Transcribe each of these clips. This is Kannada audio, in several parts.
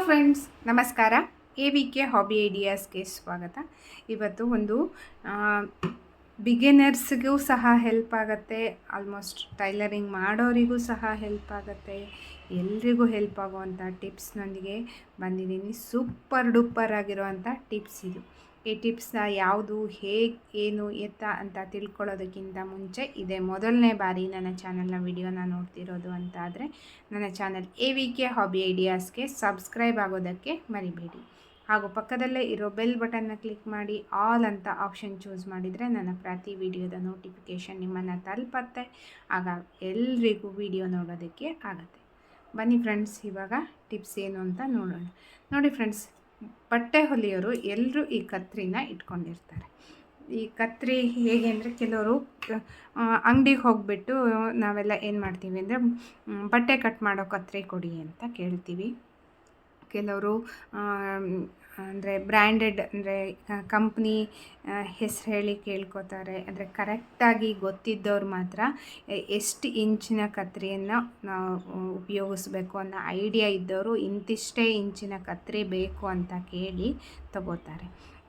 ಫ್ರೆಂಡ್ಸ್ ನಮಸ್ಕಾರ. ಎ ವಿ ಕೆ ಹಾಬಿ ಐಡಿಯಾಸ್ಗೆ ಸ್ವಾಗತ. ಇವತ್ತು ಒಂದು ಬಿಗಿನರ್ಸ್ಗೂ ಸಹ ಹೆಲ್ಪ್ ಆಗುತ್ತೆ ಆಲ್ಮೋಸ್ಟ್ ಟೈಲರಿಂಗ್ ಮಾಡೋರಿಗೂ ಸಹ ಹೆಲ್ಪ್ ಆಗುತ್ತೆ, ಎಲ್ರಿಗೂ ಹೆಲ್ಪ್ ಆಗುವಂಥ ಟಿಪ್ಸ್ನೊಂದಿಗೆ ಬಂದಿದ್ದೀನಿ. ಸೂಪರ್ ಡೂಪರ್ ಆಗಿರುವಂಥ ಟಿಪ್ಸ್ ಇದು. ಈ ಟಿಪ್ಸ್ನ ಯಾವುದು, ಹೇಗೆ, ಏನು, ಎತ್ತ ಅಂತ ತಿಳ್ಕೊಳ್ಳೋದಕ್ಕಿಂತ ಮುಂಚೆ ಇದೇ ಮೊದಲನೇ ಬಾರಿ ನನ್ನ ಚಾನಲ್ನ ವಿಡಿಯೋನ ನೋಡ್ತಿರೋದು ಅಂತ ಆದರೆ ನನ್ನ channel A V K hobby ಐಡಿಯಾಸ್ಗೆ subscribe ಆಗೋದಕ್ಕೆ ಮರಿಬೇಡಿ. ಹಾಗೂ ಪಕ್ಕದಲ್ಲೇ ಇರೋ ಬೆಲ್ ಬಟನ್ನ ಕ್ಲಿಕ್ ಮಾಡಿ ಆಲ್ ಅಂತ ಆಪ್ಷನ್ ಚೂಸ್ ಮಾಡಿದರೆ ನನ್ನ ಪ್ರತಿ ವಿಡಿಯೋದ ನೋಟಿಫಿಕೇಷನ್ ನಿಮ್ಮನ್ನು ತಲುಪತ್ತೆ. ಆಗ ಎಲ್ರಿಗೂ ವಿಡಿಯೋ ನೋಡೋದಕ್ಕೆ ಆಗುತ್ತೆ. ಬನ್ನಿ ಫ್ರೆಂಡ್ಸ್, ಇವಾಗ ಟಿಪ್ಸ್ ಏನು ಅಂತ ನೋಡೋಣ. ನೋಡಿ ಫ್ರೆಂಡ್ಸ್ ಬಟ್ಟೆ ಹೊಲಿಯೋರು ಎಲ್ಲರೂ ಈ ಕತ್ರಿನ ಇಟ್ಕೊಂಡಿರ್ತಾರೆ. ಈ ಕತ್ರಿ ಹೇಗೆ ಅಂದರೆ ಕೆಲವರು ಅಂಗಡಿಗೆ ಹೋಗಿಬಿಟ್ಟು ನಾವೆಲ್ಲ ಏನು ಮಾಡ್ತೀವಿ ಅಂದರೆ ಬಟ್ಟೆ ಕಟ್ ಮಾಡೋ ಕತ್ರಿ ಕೊಡಿ ಅಂತ ಕೇಳ್ತೀವಿ. ಕೆಲವರು ಅಂದರೆ ಬ್ರ್ಯಾಂಡೆಡ್ ಅಂದರೆ ಕಂಪ್ನಿ ಹೆಸರು ಹೇಳಿ ಕೇಳ್ಕೊತಾರೆ. ಅಂದರೆ ಕರೆಕ್ಟಾಗಿ ಗೊತ್ತಿದ್ದವ್ರು ಮಾತ್ರ ಎಷ್ಟು ಇಂಚಿನ ಕತ್ರಿಯನ್ನು ನಾವು ಉಪಯೋಗಿಸ್ಬೇಕು ಅನ್ನೋ ಐಡಿಯಾ ಇದ್ದವರು ಇಂತಿಷ್ಟೇ ಇಂಚಿನ ಕತ್ರಿ ಬೇಕು ಅಂತ ಕೇಳಿ ತಗೋತಾರೆ.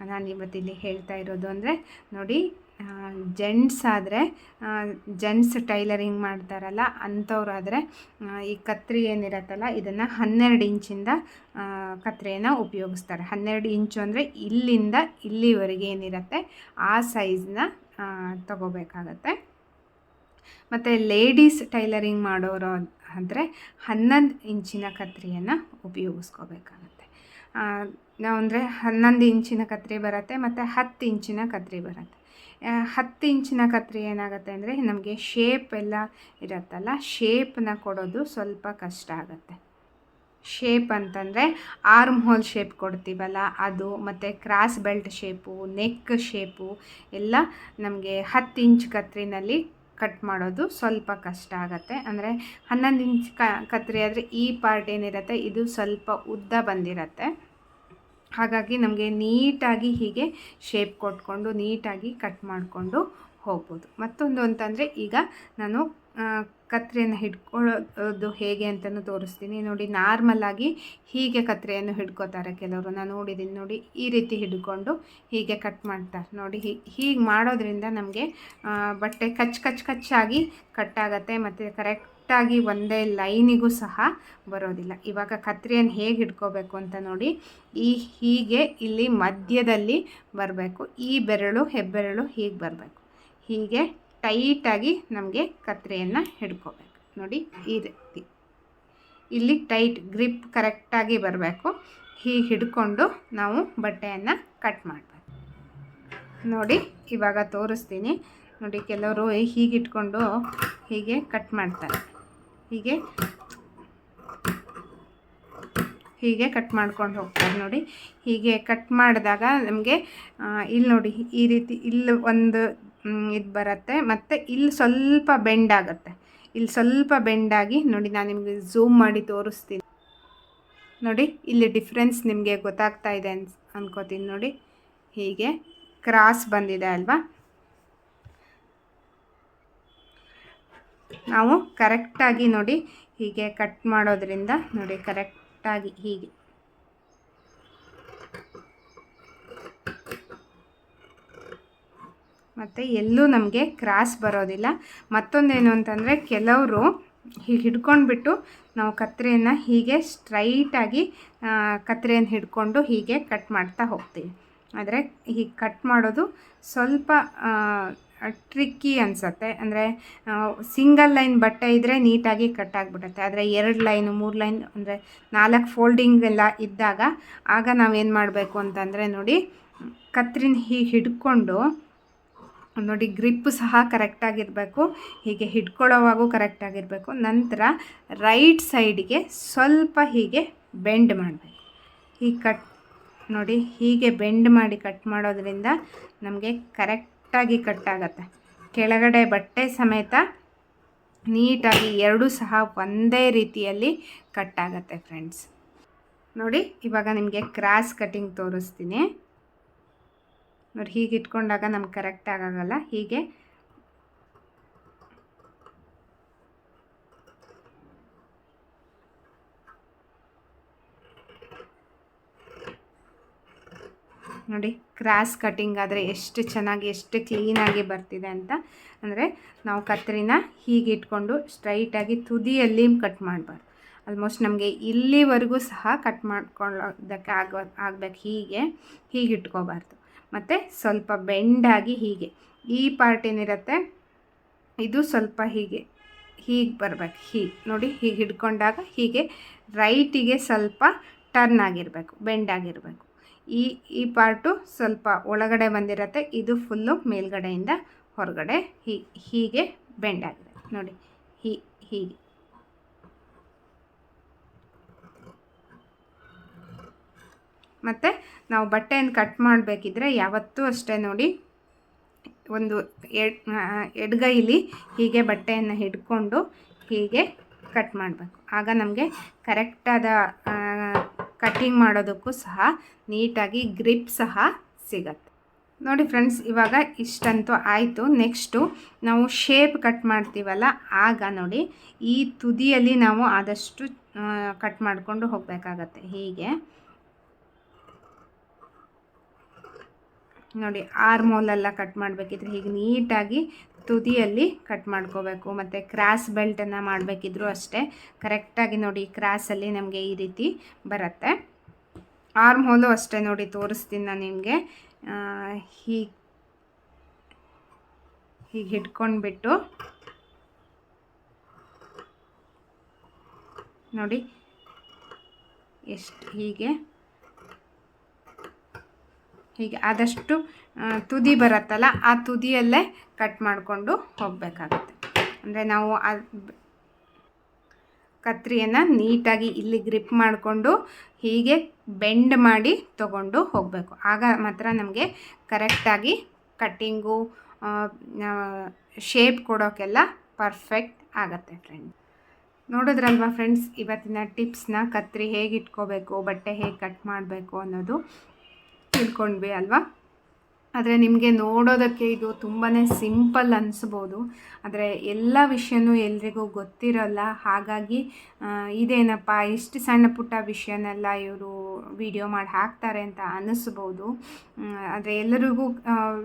ನಾನು ಇವತ್ತಿಲ್ಲಿ ಹೇಳ್ತಾ ಇರೋದು ಅಂದರೆ ನೋಡಿ ಜೆಂಟ್ಸ್ ಆದರೆ ಜೆಂಟ್ಸ್ ಟೈಲರಿಂಗ್ ಮಾಡ್ತಾರಲ್ಲ, ಅಂಥವ್ರಾದರೆ ಈ ಕತ್ರಿ ಏನಿರತ್ತಲ್ಲ, ಇದನ್ನು ಹನ್ನೆರಡು ಇಂಚಿಂದ ಕತ್ರಿಯನ್ನು ಉಪಯೋಗಿಸ್ತಾರೆ. ಹನ್ನೆರಡು ಇಂಚು ಅಂದರೆ ಇಲ್ಲಿಂದ ಇಲ್ಲಿವರೆಗೆ ಏನಿರುತ್ತೆ, ಆ ಸೈಜ್ನ ತಗೋಬೇಕಾಗತ್ತೆ. ಮತ್ತು ಲೇಡೀಸ್ ಟೈಲರಿಂಗ್ ಮಾಡೋರು ಅಂದರೆ ಹನ್ನೊಂದು ಇಂಚಿನ ಕತ್ರಿಯನ್ನು ಉಪಯೋಗಿಸ್ಕೋಬೇಕಾಗತ್ತೆ. ನಾವು ಅಂದರೆ ಹನ್ನೊಂದು ಇಂಚಿನ ಕತ್ರಿ ಬರುತ್ತೆ, ಮತ್ತು ಹತ್ತು ಇಂಚಿನ ಕತ್ರಿ ಬರುತ್ತೆ. ಹತ್ತು ಇಂಚಿನ ಕತ್ರಿ ಏನಾಗುತ್ತೆ ಅಂದರೆ ನಮಗೆ ಶೇಪ್ ಎಲ್ಲ ಇರುತ್ತಲ್ಲ ಶೇಪನ್ನ ಕೊಡೋದು ಸ್ವಲ್ಪ ಕಷ್ಟ ಆಗುತ್ತೆ. ಶೇಪ್ ಅಂತಂದರೆ ಆರ್ಮ್ ಹೋಲ್ ಶೇಪ್ ಕೊಡ್ತೀವಲ್ಲ, ಅದು ಮತ್ತು cross belt shape neck shape ಎಲ್ಲ ನಮಗೆ ಹತ್ತು ಇಂಚ್ ಕತ್ರಿನಲ್ಲಿ ಕಟ್ ಮಾಡೋದು ಸ್ವಲ್ಪ ಕಷ್ಟ ಆಗುತ್ತೆ. ಅಂದರೆ ಹನ್ನೊಂದು ಇಂಚ್ ಕತ್ರಿ ಆದರೆ ಈ ಪಾರ್ಟ್ ಏನಿರುತ್ತೆ, ಇದು ಸ್ವಲ್ಪ ಉದ್ದ ಬಂದಿರತ್ತೆ. ಹಾಗಾಗಿ ನಮಗೆ ನೀಟಾಗಿ ಹೀಗೆ ಶೇಪ್ ಕೊಟ್ಕೊಂಡು, ನೀಟಾಗಿ ಕಟ್ ಮಾಡಿಕೊಂಡು ಹೋಗ್ಬೋದು. ಮತ್ತೊಂದು ಅಂತಂದರೆ ಈಗ ನಾನು ಕತ್ರೆಯನ್ನು ಹಿಡ್ಕೊಳ್ಳೋದು ಹೇಗೆ ಅಂತಲೂ ತೋರಿಸ್ತೀನಿ. ನೋಡಿ ನಾರ್ಮಲಾಗಿ ಹೀಗೆ ಕತ್ರೆಯನ್ನು ಹಿಡ್ಕೋತಾರೆ ಕೆಲವರು. ನಾನು ನೋಡಿದ್ದೀನಿ ನೋಡಿ, ಈ ರೀತಿ ಹಿಡ್ಕೊಂಡು ಹೀಗೆ ಕಟ್ ಮಾಡ್ತಾರೆ. ನೋಡಿ ಹೀಗೆ ಮಾಡೋದ್ರಿಂದ ನಮಗೆ ಬಟ್ಟೆ ಕಚ್ ಕಚ್ ಕಚ್ಚಾಗಿ ಕಟ್ಟಾಗತ್ತೆ ಮತ್ತು ಕರೆಕ್ಟ್ ಕರೆಕ್ಟಾಗಿ ಒಂದೇ ಲೈನಿಗೂ ಸಹ ಬರೋದಿಲ್ಲ. ಇವಾಗ ಕತ್ರಿಯನ್ನು ಹೇಗೆ ಹಿಡ್ಕೋಬೇಕು ಅಂತ ನೋಡಿ, ಈ ಹೀಗೆ ಇಲ್ಲಿ ಮಧ್ಯದಲ್ಲಿ ಬರಬೇಕು. ಈ ಬೆರಳು, ಹೆಬ್ಬೆರಳು ಹೀಗೆ ಬರಬೇಕು. ಹೀಗೆ ಟೈಟಾಗಿ ನಮಗೆ ಕತ್ರಿಯನ್ನು ಹಿಡ್ಕೋಬೇಕು. ನೋಡಿ, ಈ ರೀತಿ. ಇಲ್ಲಿ ಟೈಟ್ ಗ್ರಿಪ್ ಕರೆಕ್ಟಾಗಿ ಬರಬೇಕು. ಹೀಗೆ ಹಿಡ್ಕೊಂಡು ನಾವು ಬಟ್ಟೆಯನ್ನು ಕಟ್ ಮಾಡಬೇಕು. ನೋಡಿ, ಇವಾಗ ತೋರಿಸ್ತೀನಿ. ನೋಡಿ, ಕೆಲವರು ಹೀಗೆ ಇಟ್ಕೊಂಡು ಹೀಗೆ ಕಟ್ ಮಾಡ್ತಾರೆ. ಹೀಗೆ ಹೀಗೆ ಕಟ್ ಮಾಡ್ಕೊಂಡು ಹೋಗ್ತಾರೆ ನೋಡಿ. ಹೀಗೆ ಕಟ್ ಮಾಡಿದಾಗ ನಮಗೆ ಇಲ್ಲಿ ನೋಡಿ, ಈ ರೀತಿ ಇಲ್ಲಿ ಒಂದು ಇದು ಬರುತ್ತೆ. ಮತ್ತು ಇಲ್ಲಿ ಸ್ವಲ್ಪ ಬೆಂಡ್ ಆಗುತ್ತೆ. ಇಲ್ಲಿ ಸ್ವಲ್ಪ ಬೆಂಡಾಗಿ ನೋಡಿ ನಾನು ನಿಮಗೆ ಝೂಮ್ ಮಾಡಿ ತೋರಿಸ್ತೀನಿ. ನೋಡಿ, ಇಲ್ಲಿ ಡಿಫ್ರೆನ್ಸ್ ನಿಮಗೆ ಗೊತ್ತಾಗ್ತಾ ಇದೆ ಅನ್ಸ್, ಅನ್ಕೋತೀನಿ ನೋಡಿ. ಹೀಗೆ ಕ್ರಾಸ್ ಬಂದಿದೆ ಅಲ್ವಾ? ನಾವು ಕರೆಕ್ಟಾಗಿ ನೋಡಿ ಹೀಗೆ ಕಟ್ ಮಾಡೋದ್ರಿಂದ ನೋಡಿ ಕರೆಕ್ಟಾಗಿ ಹೀಗೆ. ಮತ್ತು ಎಲ್ಲೂ ನಮಗೆ ಕ್ರಾಸ್ ಬರೋದಿಲ್ಲ. ಮತ್ತೊಂದೇನು ಅಂತಂದರೆ ಕೆಲವರು ಹೀಗೆ ಹಿಡ್ಕೊಂಡ್ಬಿಟ್ಟು ನಾವು ಕತ್ರೆಯನ್ನು ಹೀಗೆ ಸ್ಟ್ರೈಟಾಗಿ ಕತ್ರೆಯನ್ನು ಹಿಡ್ಕೊಂಡು ಹೀಗೆ ಕಟ್ ಮಾಡ್ತಾ ಹೋಗ್ತೀವಿ. ಆದರೆ ಹೀಗೆ ಕಟ್ ಮಾಡೋದು ಸ್ವಲ್ಪ ಟ್ರಿಕ್ಕಿ ಅನಿಸುತ್ತೆ. ಅಂದರೆ ಸಿಂಗಲ್ ಲೈನ್ ಬಟ್ಟೆ ಇದ್ದರೆ ನೀಟಾಗಿ ಕಟ್ ಆಗಿಬಿಡುತ್ತೆ. ಆದರೆ, ಎರಡು ಲೈನು ಮೂರು ಲೈನ್ ಅಂದರೆ ನಾಲ್ಕು ಫೋಲ್ಡಿಂಗ್ ಎಲ್ಲ ಇದ್ದಾಗ ಆಗ ನಾವೇನು ಮಾಡಬೇಕು ಅಂತಂದರೆ ನೋಡಿ, ಕತ್ರಿನ ಹೀಗೆ ಹಿಡ್ಕೊಂಡು ನೋಡಿ ಗ್ರಿಪ್ಪು ಸಹ ಕರೆಕ್ಟಾಗಿರಬೇಕು ಹೀಗೆ ಹಿಡ್ಕೊಳ್ಳೋವಾಗೂ ಕರೆಕ್ಟಾಗಿರಬೇಕು ನಂತರ ರೈಟ್ ಸೈಡ್ಗೆ ಸ್ವಲ್ಪ ಹೀಗೆ ಬೆಂಡ್ ಮಾಡಬೇಕು. ಹೀಗೆ ಕಟ್ ನೋಡಿ, ಹೀಗೆ ಬೆಂಡ್ ಮಾಡಿ ಕಟ್ ಮಾಡೋದ್ರಿಂದ ನಮಗೆ ಕರೆಕ್ಟ್ ಕರೆಕ್ಟಾಗಿ ಕಟ್ಟಾಗತ್ತೆ. ಕೆಳಗಡೆ ಬಟ್ಟೆ ಸಮೇತ ನೀಟಾಗಿ ಎರಡೂ ಸಹ ಒಂದೇ ರೀತಿಯಲ್ಲಿ ಕಟ್ಟಾಗತ್ತೆ ಫ್ರೆಂಡ್ಸ್. ನೋಡಿ, ಇವಾಗ ನಿಮಗೆ ಕ್ರಾಸ್ ಕಟಿಂಗ್ ತೋರಿಸ್ತೀನಿ. ನೋಡಿ ಹೀಗೆ ಇಟ್ಕೊಂಡಾಗ ನಮ್ಗೆ ಕರೆಕ್ಟಾಗಲ್ಲ ಹೀಗೆ ನೋಡಿ, ಕ್ರಾಸ್ ಕಟಿಂಗ್ ಆದರೆ ಎಷ್ಟು ಚೆನ್ನಾಗಿ, ಎಷ್ಟು ಕ್ಲೀನಾಗಿ ಬರ್ತಿದೆ ಅಂತ. ಅಂದರೆ ನಾವು ಕತ್ತರಿನ ಹೀಗೆ ಇಟ್ಕೊಂಡು ಸ್ಟ್ರೈಟಾಗಿ ತುದಿಯಲ್ಲಿ ಕಟ್ ಮಾಡಬಾರ್ದು. ಆಲ್ಮೋಸ್ಟ್ ನಮಗೆ ಇಲ್ಲಿವರೆಗೂ ಸಹ ಕಟ್ ಮಾಡ್ಕೊಳ್ಳೋದಕ್ಕೆ ಆಗೋ, ಆಗಬೇಕು ಹೀಗೆ ಹೀಗೆ ಇಟ್ಕೋಬಾರ್ದು. ಮತ್ತು ಸ್ವಲ್ಪ ಬೆಂಡಾಗಿ ಹೀಗೆ. ಈ ಪಾರ್ಟ್ ಏನಿರುತ್ತೆ, ಇದು ಸ್ವಲ್ಪ ಹೀಗೆ ಹೀಗೆ ಬರಬೇಕು, ಹೀಗೆ. ನೋಡಿ, ಹೀಗೆ ಹಿಡ್ಕೊಂಡಾಗ ಹೀಗೆ ರೈಟಿಗೆ ಸ್ವಲ್ಪ ಟರ್ನ್ ಆಗಿರಬೇಕು ಬೆಂಡ್ ಆಗಿರಬೇಕು. ಈ ಈ ಪಾರ್ಟು ಸ್ವಲ್ಪ ಒಳಗಡೆ ಬಂದಿರತ್ತೆ, ಇದು ಫುಲ್ಲು ಮೇಲ್ಗಡೆಯಿಂದ ಹೊರಗಡೆ, ಹೀ, ಹೀಗೆ ಬೆಂಡ್ ಆಗಿದೆ. ನೋಡಿ, ಹೀ, ಹೀಗೆ. ಮತ್ತು ನಾವು ಬಟ್ಟೆಯನ್ನು ಕಟ್ ಮಾಡಬೇಕಿದ್ರೆ ಯಾವತ್ತೂ ಅಷ್ಟೇ ನೋಡಿ, ಒಂದು ಎಡ್ ಎಡ್ಗೈಲಿ ಹೀಗೆ ಬಟ್ಟೆಯನ್ನು ಹಿಡ್ಕೊಂಡು ಹೀಗೆ ಕಟ್ ಮಾಡಬೇಕು. ಆಗ ನಮಗೆ ಕರೆಕ್ಟಾದ ಕಟ್ಟಿಂಗ್ ಮಾಡೋದಕ್ಕೂ ಸಹ ನೀಟಾಗಿ ಗ್ರಿಪ್ ಸಹ ಸಿಗತ್ತೆ. ನೋಡಿ ಫ್ರೆಂಡ್ಸ್, ಇವಾಗ ಇಷ್ಟಂತೂ ಆಯಿತು. ನೆಕ್ಸ್ಟು ನಾವು ಶೇಪ್ ಕಟ್ ಮಾಡ್ತೀವಲ್ಲ, ಆಗ ನೋಡಿ ಈ ತುದಿಯಲ್ಲಿ ನಾವು ಆದಷ್ಟು ಕಟ್ ಮಾಡಿಕೊಂಡು ಹೋಗಬೇಕಾಗತ್ತೆ. ಹೀಗೆ. ನೋಡಿ ಆರ್ಮೋಲೆಲ್ಲ ಕಟ್ ಮಾಡಬೇಕಿದ್ರೆ ಹೀಗೆ ನೀಟಾಗಿ ತುದಿಯಲ್ಲಿ ಕಟ್ ಮಾಡ್ಕೋಬೇಕು. ಮತ್ತು ಕ್ರಾಸ್ ಬೆಲ್ಟನ್ನು ಮಾಡಬೇಕಿದ್ರೂ ಅಷ್ಟೇ. ಕರೆಕ್ಟಾಗಿ ನೋಡಿ ಕ್ರಾಸಲ್ಲಿ ನಮಗೆ ಈ ರೀತಿ ಬರುತ್ತೆ. ಆರ್ಮ್ ಹೋಲು ಅಷ್ಟೇ ನೋಡಿ ತೋರಿಸ್ತೀನಿ ನಾನು ನಿಮಗೆ. ಹೀಗೆ ಹೀಗೆ ಹಿಡ್ಕೊಂಡ್ಬಿಟ್ಟು ನೋಡಿ ಎಷ್ಟು ಹೀಗೆ ಹೀಗೆ ಆದಷ್ಟು ತುದಿ ಬರುತ್ತಲ್ಲ ಆ ತುದಿಯಲ್ಲೇ ಕಟ್ ಮಾಡಿಕೊಂಡು ಹೋಗಬೇಕಾಗುತ್ತೆ ಅಂದರೆ ನಾವು ಕತ್ರಿಯನ್ನು ನೀಟಾಗಿ ಇಲ್ಲಿ ಗ್ರಿಪ್ ಮಾಡಿಕೊಂಡು ಹೀಗೆ ಬೆಂಡ್ ಮಾಡಿ ತಗೊಂಡು ಹೋಗಬೇಕು. ಆಗ ಮಾತ್ರ ನಮಗೆ ಕರೆಕ್ಟಾಗಿ ಕಟ್ಟಿಂಗು ಶೇಪ್ ಕೊಡೋಕ್ಕೆಲ್ಲ ಪರ್ಫೆಕ್ಟ್ ಆಗುತ್ತೆ ಫ್ರೆಂಡ್ ನೋಡಿದ್ರಲ್ವಾ ಫ್ರೆಂಡ್ಸ್ ಇವತ್ತಿನ ಟಿಪ್ಸ್ನ ಕತ್ರಿ ಹೇಗೆ ಇಟ್ಕೋಬೇಕು, ಬಟ್ಟೆ ಹೇಗೆ ಕಟ್ ಮಾಡಬೇಕು ಅನ್ನೋದು? ತಿಳ್ಕೊಂಡ್ವಿ ಅಲ್ವಾ ಆದರೆ ನಿಮಗೆ ನೋಡೋದಕ್ಕೆ ಇದು ತುಂಬಾ ಸಿಂಪಲ್ ಅನಿಸ್ಬೋದು. ಆದರೆ ಎಲ್ಲ ವಿಷಯನೂ ಎಲ್ರಿಗೂ ಗೊತ್ತಿರಲ್ಲ. ಹಾಗಾಗಿ ಇದೇನಪ್ಪ, ಇಷ್ಟು ಸಣ್ಣ ಪುಟ್ಟ ವಿಷಯನೆಲ್ಲ ಇವರು ವಿಡಿಯೋ ಮಾಡಿ ಹಾಕ್ತಾರೆ ಅಂತ ಅನ್ನಿಸ್ಬೋದು ಆದರೆ ಎಲ್ಲರಿಗೂ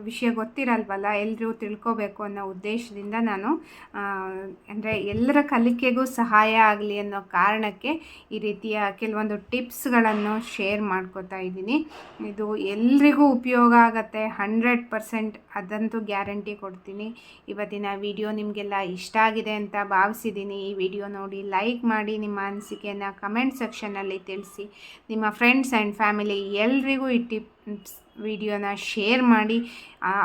ವಿಷಯ ಗೊತ್ತಿರಲ್ವಲ್ಲ ಎಲ್ಲರೂ ತಿಳ್ಕೊಬೇಕು ಅನ್ನೋ ಉದ್ದೇಶದಿಂದ ನಾನು ಅಂದರೆ ಎಲ್ಲರ ಕಲಿಕೆಗೂ ಸಹಾಯ ಆಗಲಿ ಅನ್ನೋ ಕಾರಣಕ್ಕೆ ಈ ರೀತಿಯ ಕೆಲವೊಂದು ಟಿಪ್ಸ್ಗಳನ್ನು ಶೇರ್ ಮಾಡ್ಕೋತಾ ಇದ್ದೀನಿ. ಇದು ಎಲ್ರಿಗೂ ಉಪಯೋಗ ಆಗತ್ತೆ. ಹಂಡ್ರೆಡ್ ಪರ್ಸೆಂಟ್ ಅದಂತೂ ಗ್ಯಾರಂಟಿ ಕೊಡ್ತೀನಿ. ಇವತ್ತಿನ ವಿಡಿಯೋ ನಿಮಗೆಲ್ಲ ಇಷ್ಟ ಆಗಿದೆ ಅಂತ ಭಾವಿಸಿದ್ದೀನಿ. ಈ ವಿಡಿಯೋ ನೋಡಿ ಲೈಕ್ ಮಾಡಿ, ನಿಮ್ಮ ಅನಿಸಿಕೆಯನ್ನು ಕಮೆಂಟ್ ಸೆಕ್ಷನಲ್ಲಿ ತಿಳಿಸಿ. ನಿಮ್ಮ ಫ್ರೆಂಡ್ಸ್ ಆ್ಯಂಡ್ ಫ್ಯಾಮಿಲಿ ಎಲ್ರಿಗೂ ಈ ಟಿಪ್ಸ್, ವಿಡಿಯೋನ ಶೇರ್ ಮಾಡಿ.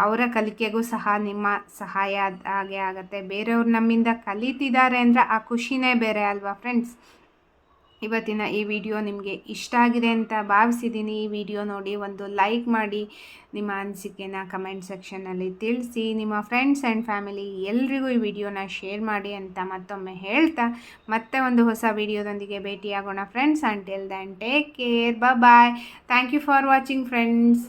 ಅವರ ಕಲಿಕೆಗೂ ಸಹ ನಿಮ್ಮ ಸಹಾಯ ಹಾಗೆ ಆಗುತ್ತೆ. ಬೇರೆಯವ್ರು ನಮ್ಮಿಂದ ಕಲಿತಿದ್ದಾರೆ ಅಂದರೆ ಆ ಖುಷಿನೇ ಬೇರೆ ಅಲ್ವಾ, ಫ್ರೆಂಡ್ಸ್? ಇವತ್ತಿನ ಈ ವಿಡಿಯೋ ನಿಮಗೆ ಇಷ್ಟ ಆಗಿದೆ ಅಂತ ಭಾವಿಸಿದ್ದೀನಿ, ಈ ವಿಡಿಯೋ ನೋಡಿ ಒಂದು ಲೈಕ್ ಮಾಡಿ, ನಿಮ್ಮ ಅನಿಸಿಕೆನ ಕಮೆಂಟ್ ಸೆಕ್ಷನಲ್ಲಿ ತಿಳಿಸಿ, ನಿಮ್ಮ ಫ್ರೆಂಡ್ಸ್ ಆ್ಯಂಡ್ ಫ್ಯಾಮಿಲಿ ಎಲ್ರಿಗೂ ಈ ವಿಡಿಯೋನ ಶೇರ್ ಮಾಡಿ ಅಂತ ಮತ್ತೊಮ್ಮೆ ಹೇಳ್ತಾ, ಮತ್ತೆ ಒಂದು ಹೊಸ ವಿಡಿಯೋದೊಂದಿಗೆ ಭೇಟಿಯಾಗೋಣ, friends. Until then take care bye thank you for watching friends